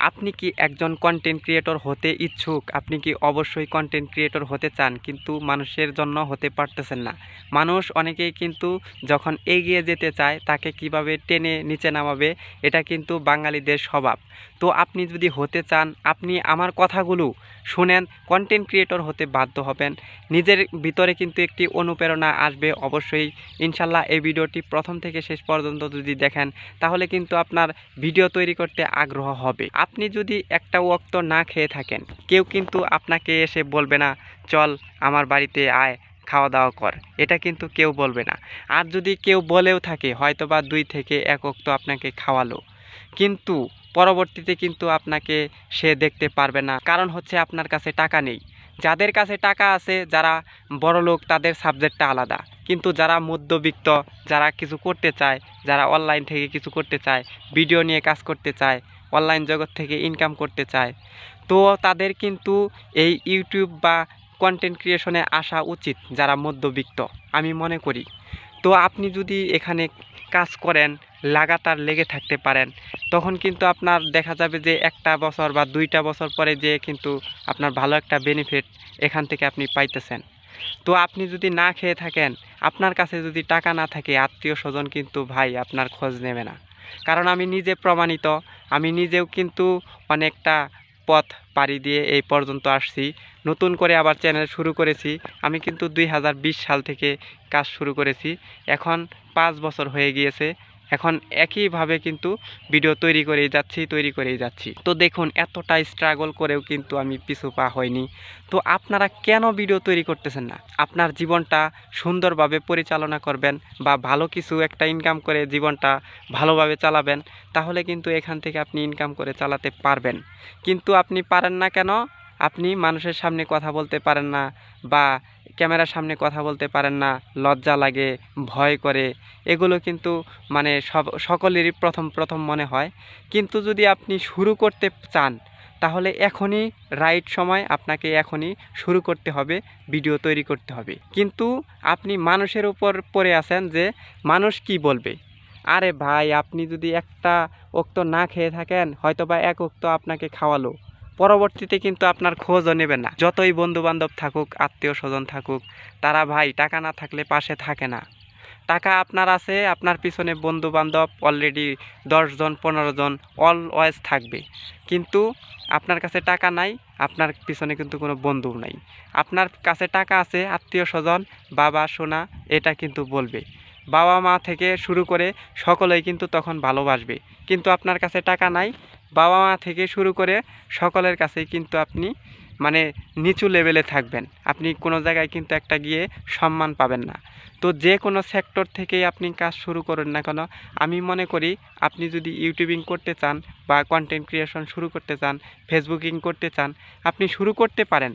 আপনি কি একজন কন্টেন্ট ক্রিয়েটর হতে ইচ্ছুক? আপনি কি অবশ্যই কন্টেন্ট ক্রিয়েটর হতে চান? কিন্তু মানুষের জন্য হতে পারতেছেন না। মানুষ অনেকেই কিন্তু যখন এগিয়ে যেতে চায়, তাকে কীভাবে টেনে নিচে নামাবে, এটা কিন্তু বাঙালিদের স্বভাব। তো আপনি যদি হতে চান, আপনি আমার কথাগুলো শুনেন কন্টেন্ট ক্রিয়েটর হতে বাধ্য হবেন। নিজের ভিতরে কিন্তু একটি অনুপ্রেরণা আসবে অবশ্যই। ইনশাল্লাহ এই ভিডিওটি প্রথম থেকে শেষ পর্যন্ত যদি দেখেন, তাহলে কিন্তু আপনার ভিডিও তৈরি করতে আগ্রহ হবে। আপনি যদি একটা ওক্ত না খেয়ে থাকেন, কেউ কিন্তু আপনাকে এসে বলবে না, চল আমার বাড়িতে আয় খাওয়া দাওয়া কর। এটা কিন্তু কেউ বলবে না। আর যদি কেউ বলেও থাকে হয়তো বা দুই থেকে এক ওক্ত আপনাকে খাওয়ালো। কিন্তু পরবর্তীতে কিন্তু আপনাকে সে দেখতে পারবে না। কারণ হচ্ছে আপনার কাছে টাকা নেই। যাদের কাছে টাকা আছে, যারা বড় লোক, তাদের সাবজেক্টটা আলাদা। কিন্তু যারা মধ্যবিত্ত, যারা কিছু করতে চায়, যারা অনলাইন থেকে কিছু করতে চায়, ভিডিও নিয়ে কাজ করতে চায়, অনলাইন জগৎ থেকে ইনকাম করতে চায়, তো তাদের কিন্তু এই ইউটিউব বা কন্টেন্ট ক্রিয়েশনে আসা উচিত, যারা মধ্যবিত্ত। আমি মনে করি। তো আপনি যদি এখানে কাজ করেন লাগাতার লেগে থাকতে পারেন। তখন কিন্তু আপনার দেখা যাবে যে একটা বছর বা দুইটা বছর পরে যে কিন্তু আপনার ভালো একটা বেনিফিট এখান থেকে আপনি পাইতেছেন। তো আপনি যদি না খেয়ে থাকেন, আপনার কাছে যদি টাকা না থাকে, আত্মীয় স্বজন কিন্তু ভাই আপনার খোঁজ নেবে না। কারণ আমি নিজে প্রমাণিত, আমি নিজেও কিন্তু অনেকটা পথ পাড়ি দিয়ে এই পর্যন্ত আসছি। নতুন করে আবার চ্যানেল শুরু করেছি। আমি কিন্তু দুই হাজার বিশ সাল থেকে কাজ শুরু করেছি। এখন পাঁচ বছর হয়ে গিয়েছে। এখন একইভাবে কিন্তু ভিডিও তৈরি করেই যাচ্ছি, তৈরি করেই যাচ্ছি। তো দেখুন, এতটা স্ট্রাগল করেও কিন্তু আমি পিছু পা হয়নি। তো আপনারা কেন ভিডিও তৈরি করতেছেন না? আপনার জীবনটা সুন্দরভাবে পরিচালনা করবেন বা ভালো কিছু একটা ইনকাম করে জীবনটা ভালোভাবে চালাবেন, তাহলে কিন্তু এখান থেকে আপনি ইনকাম করে চালাতে পারবেন। কিন্তু আপনি পারেন না কেন? আপনি মানুষের সামনে কথা বলতে পারেন না বা ক্যামেরার সামনে কথা বলতে পারেন না, লজ্জা লাগে, ভয় করে। এগুলো কিন্তু মানে সব, সকলেরই প্রথম প্রথম মনে হয়। কিন্তু যদি আপনি শুরু করতে চান, তাহলে এখনই রাইট সময় আপনাকে এখনই শুরু করতে হবে ভিডিও তৈরি করতে হবে। কিন্তু আপনি মানুষের উপর পড়ে আছেন যে, মানুষ কি বলবে? আরে ভাই, আপনি যদি একটা উক্ত না খেয়ে থাকেন হয়তো বা এক উক্ত আপনাকে খাওয়ালো। পরবর্তীতে কিন্তু আপনার খোঁজও নেবে না। যতই বন্ধু বান্ধব থাকুক আত্মীয় স্বজন থাকুক, তারা ভাই, টাকা না থাকলে পাশে থাকে না। টাকা আপনার আছে, আপনার পিছনে বন্ধু বান্ধব অলরেডি দশজন পনেরো জন অলওয়েজ থাকবে। কিন্তু আপনার কাছে টাকা নাই, আপনার পিছনে কিন্তু কোনো বন্ধু নাই। আপনার কাছে টাকা আছে আত্মীয় স্বজন বাবা, সোনা, এটা কিন্তু বলবে। বাবা মা থেকে শুরু করে সকলেই কিন্তু তখন ভালোবাসবে। কিন্তু আপনার কাছে টাকা নাই বাবা মা থেকে শুরু করে সকলের কাছেই কিন্তু আপনি মানে নিচু লেভেলে থাকবেন। আপনি কোনো জায়গায় কিন্তু একটা গিয়ে সম্মান পাবেন না। তো যে কোনো সেক্টর থেকেই আপনি কাজ শুরু করেন না কেন, আমি মনে করি আপনি যদি ইউটিউবিং করতে চান বা কন্টেন্ট ক্রিয়েশন শুরু করতে চান ফেসবুকিং করতে চান, আপনি শুরু করতে পারেন।